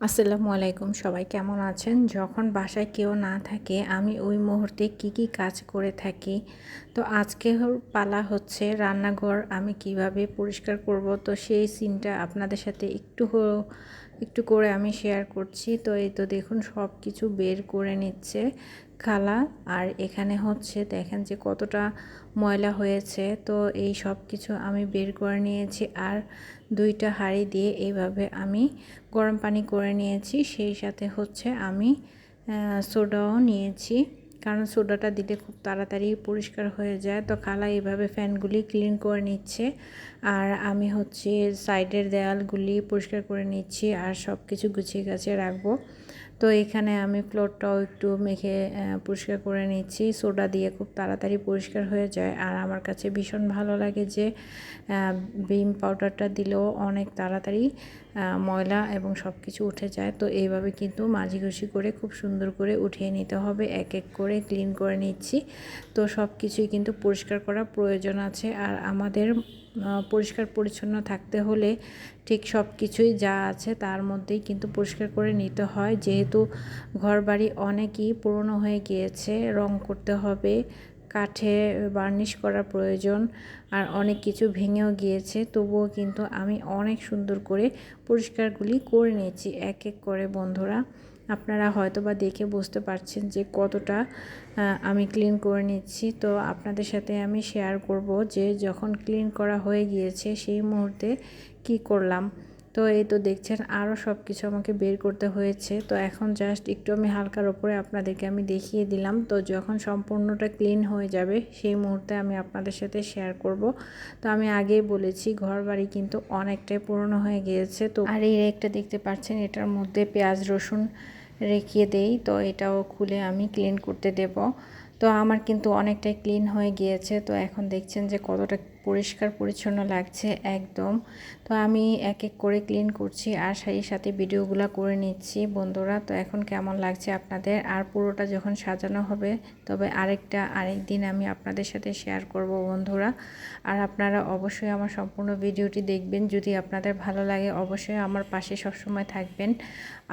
আসসালামু আলাইকুম, সবাই কেমন আছেন? যখন বাসায় কেউ না থাকে, আমি ওই মুহূর্তে কি কি কাজ করে থাকি? তো আজকে পালা হচ্ছে রান্নাঘর, আমি কীভাবে পরিষ্কার করব? তো সেই সিনটা আপনাদের সাথে একটু একটু করে আমি শেয়ার করছি। তো এই তো দেখুন, সব কিছু বের করে নিচ্ছে খালা। আর এখানে হচ্ছে, দেখেন যে কতটা ময়লা হয়েছে। তো এই সব কিছু আমি বের করে নিয়েছি। আর দুইটা হাঁড়ি দিয়ে এইভাবে আমি গরম পানি করে নিয়েছি। সেই সাথে হচ্ছে আমি সোডাও নিয়েছি। কারণ সোডাটা দিলে খুব তাড়াতাড়ি পরিষ্কার হয়ে যায়। তো খালা এইভাবে ফ্যানগুলি ক্লিন করে নিচ্ছে। আর আমি হচ্ছে সাইডের দেয়ালগুলি পরিষ্কার করে নিচ্ছি আর সব কিছু গুছিয়ে গাছিয়ে রাখব। তো এখানে আমি ফ্লোরটাও একটু মেখে পরিষ্কার করে নিচ্ছি। সোডা দিয়ে খুব তাড়াতাড়ি পরিষ্কার হয়ে যায়। আর আমার কাছে ভীষণ ভালো লাগে যে বিম পাউডারটা দিলেও অনেক তাড়াতাড়ি ময়লা এবং সব কিছু উঠে যায়। তো এইভাবে কিন্তু মাঝি ঘষি করে খুব সুন্দর করে উঠিয়ে নিতে হবে। এক এক করে ক্লিন করে নিচ্ছি। তো সব কিছুই কিন্তু পরিষ্কার করা প্রয়োজন আছে। আর আমাদের পরিষ্কার পরিচ্ছন্ন থাকতে হলে ঠিক সব কিছুই যা আছে তার মধ্যেই কিন্তু পরিষ্কার করে নিতে হয়। যেহেতু ঘরবাড়ি অনেকই পুরনো হয়ে গিয়েছে, রং করতে হবে কাঠে বার্নিশ করা প্রয়োজন আর অনেক কিছু ভেঙেও গিয়েছে। তবুও কিন্তু আমি অনেক সুন্দর করে পরিষ্কারগুলি করে নিয়েছি এক এক করে বন্ধুরা। আপনারা হয়তো বা দেখে বুঝতে পারছেন যে কতটা আমি ক্লিন করে নিচ্ছি। তো আপনাদের সাথে আমি শেয়ার করব যে যখন ক্লিন করা হয়ে গিয়েছে সেই মুহূর্তে কি করলাম। তো এই তো দেখছেন আরও সব কিছু আমাকে বের করতে হয়েছে। তো এখন জাস্ট একটু আমি হালকার ওপরে আপনাদেরকে আমি দেখিয়ে দিলাম। তো যখন সম্পূর্ণটা ক্লিন হয়ে যাবে, সেই মুহূর্তে আমি আপনাদের সাথে শেয়ার করব। তো আমি আগেই বলেছি ঘর বাড়ি কিন্তু অনেকটাই পুরনো হয়ে গিয়েছে। তো আর এই রেকটা দেখতে পাচ্ছেন, এটার মধ্যে পেঁয়াজ, রসুন রেখে দেই। তো এটাও খুলে আমি ক্লিন করতে দেব। তো আমার কিন্তু অনেকটাই ক্লিন হয়ে গিয়েছে। তো এখন দেখছেন যে কতটা পরিষ্কার, পরিচ্ছন্ন লাগছে একদম। তো আমি এক এক করে ক্লিন করছি, আর সেই সাথে ভিডিওগুলো করে নিচ্ছি। বন্ধুরা, তো এখন কেমন লাগছে আপনাদের? আর পুরোটা যখন সাজানো হবে, তবে আরেকটা, আরেক দিন আমি আপনাদের সাথে শেয়ার করব বন্ধুরা। আর আপনারা অবশ্যই আমার সম্পূর্ণ ভিডিওটি দেখবেন। যদি আপনাদের ভালো লাগে, অবশ্যই আমার পাশে সবসময় থাকবেন।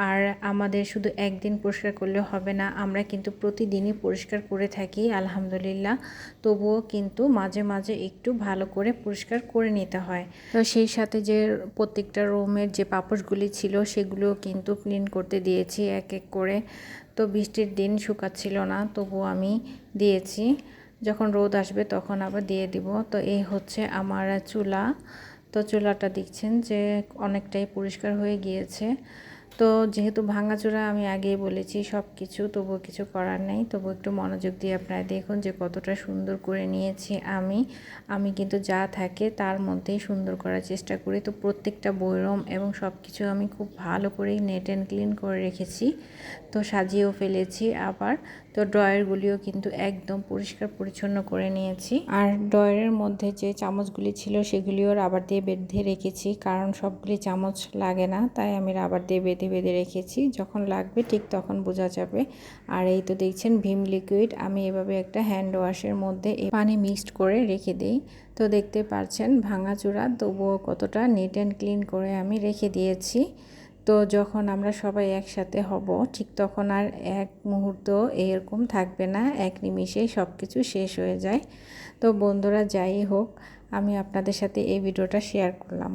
আর আমাদের শুধু একদিন পরিষ্কার করলে হবে না, আমরা কিন্তু প্রতিদিনই পরিষ্কার করে থাকি, আলহামদুলিল্লাহ। তবুও কিন্তু মাঝে মাঝে একটু ভালো করে পরিষ্কার করে নিতে হয়। তো সেই সাথে যে প্রত্যেকটা রুমের যে পাপোশগুলি ছিল সেগুলো কিন্তু ক্লিন করতে দিয়েছি এক এক করে। তো বৃষ্টির দিন শুকাচ্ছিল না তবু আমি দিয়েছি। যখন রোদ আসবে তখন আবার দিয়ে দিব। তো এই হচ্ছে আমার চুলা। তো চুলাটা দেখছেন যে অনেকটাই পরিষ্কার হয়ে গিয়েছে। তো যেহেতু ভাঙাচোরা আমি আগেই বলেছি সব কিছু তবুও কিছু করার নেই। তবু একটু মনোযোগ দিয়ে আপনারা দেখুন যে কতটা সুন্দর করে নিয়েছি আমি। আমি কিন্তু যা থাকে তার মধ্যেই সুন্দর করার চেষ্টা করি। তো প্রত্যেকটা বৈরম এবং সব কিছু আমি খুব ভালো করেই নেট অ্যান্ড ক্লিন করে রেখেছি। তো সাজিয়েও ফেলেছি আবার। তো ড্রয়ারগুলিও কিন্তু একদম পরিষ্কার পরিচ্ছন্ন করে নিয়েছি। আর ড্রয়ারের মধ্যে যে চামচগুলি ছিল সেগুলিও রাবার দিয়ে বেঁধে রেখেছি। কারণ সবগুলি চামচ লাগে না, তাই আমি রাবার দিয়ে বেঁধে বেঁধে রেখেছি, যখন লাগবে ঠিক তখন বোঝা যাবে। আর এই তো দেখছেন ভিম লিকুইড আমি এভাবে একটা হ্যান্ড ওয়াশের মধ্যে পানি মিক্সড করে রেখে দিই। তো দেখতে পাচ্ছেন ভাঙাচোরা তবুও কতটা নিট অ্যান্ড ক্লিন করে আমি রেখে দিয়েছি। তো যখন আমরা সবাই একসাথে হব, ঠিক তখন আর এক মুহূর্ত এরকম থাকবে না, এক নিমিষেই সব কিছু শেষ হয়ে যায়। তো বন্ধুরা, যাই হোক, আমি আপনাদের সাথে এই ভিডিওটা শেয়ার করলাম।